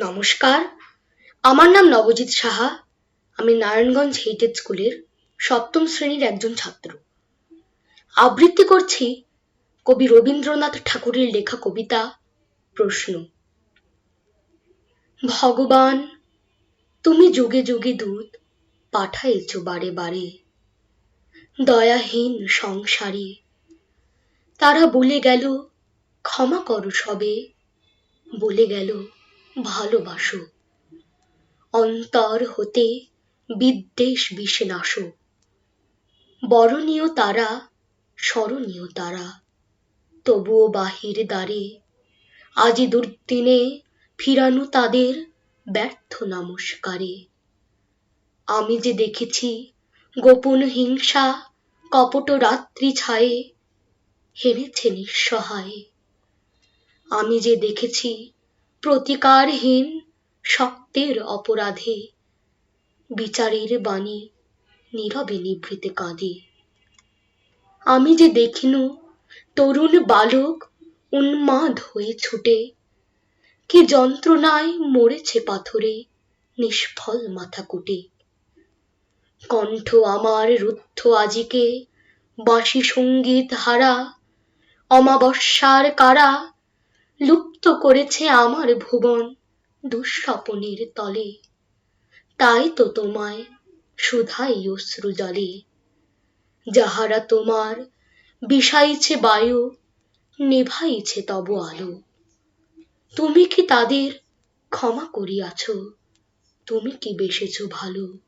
নমস্কার। আমার নাম নবজিৎ সাহা। আমি নারায়ণগঞ্জ হেরিটেজ স্কুলের সপ্তম শ্রেণির একজন ছাত্র। আবৃত্তি করছি কবি রবীন্দ্রনাথ ঠাকুরের লেখা কবিতা, প্রশ্ন। ভগবান, তুমি যুগে যুগে দূত, পাঠাইছ বারে বারে। দয়াহীন সংসারে, তারা বলে গেল, ক্ষমা করো সবে, বলে গেল ভালোবাসো। অন্তর হতে বিদ্বেষ বিষে নাশো। বরণীয় তারা, স্মরণীয় তারা। তবুও বাহির দ্বারে আজি দুর্দিনে ফিরানো তাদের ব্যর্থ নমস্কারে। আমি যে দেখেছি গোপন হিংসা কপট রাত্রি ছায়ে হেরেছে নিঃসহায়। আমি যে দেখেছি প্রতিকারহীন শক্তের অপরাধে বিচারের বাণী নীরবে নিভৃতে কাঁদে। আমি যে দেখিনু তরুণ বালক উন্মাদ হয়ে ছুটে, কি যন্ত্রণায় মরেছে পাথরে নিষ্ফল মাথা কুটে। কণ্ঠ আমার রুদ্ধ আজিকে বাঁশি সংগীত হারা, অমাবস্যার কারা লুপ্ত করেছে আমার ভুবন দুঃস্বপনের তলে। তাই তো তোমায় শুধাই অশ্রু জলে। যাহারা তোমার বিষাইছে বায়ু, নেভাইছে তব আলো। তুমি কি তাদের ক্ষমা করিয়াছ? তুমি কি বেসেছ ভালো?